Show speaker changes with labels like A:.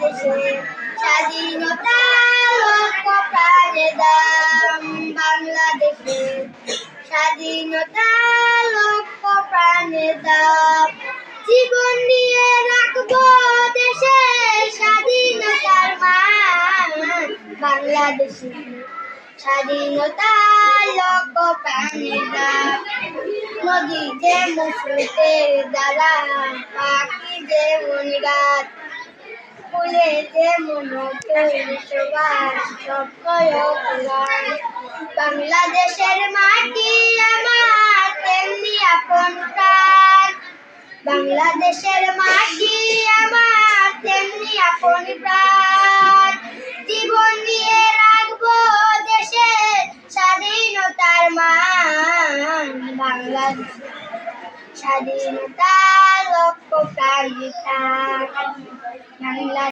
A: বাংলাদেশে স্বাধীনতা প্রাণে দাম বাংলাদেশে স্বাধীনতা লক্ষ দাম জীবন দিয়ে রাখব দেশের স্বাধীনতার মান বাংলাদেশে স্বাধীনতা লক্ষ প্রাণে দাম নদী স্রোতের দ্বারা পাখি যেমন গাছ ফুলে বাংলাদেশের মাটি আমার, তেমনি আপন প্রাণ। বাংলাদেশের মাটি আমার, তেমনি আপন প্রাণ। জীবন দিয়ে রাখব দেশের স্বাধীনতার মান। বাংলাদেশ স্বাধীনতা লক্ষ্য প্রাণিতা বাংলা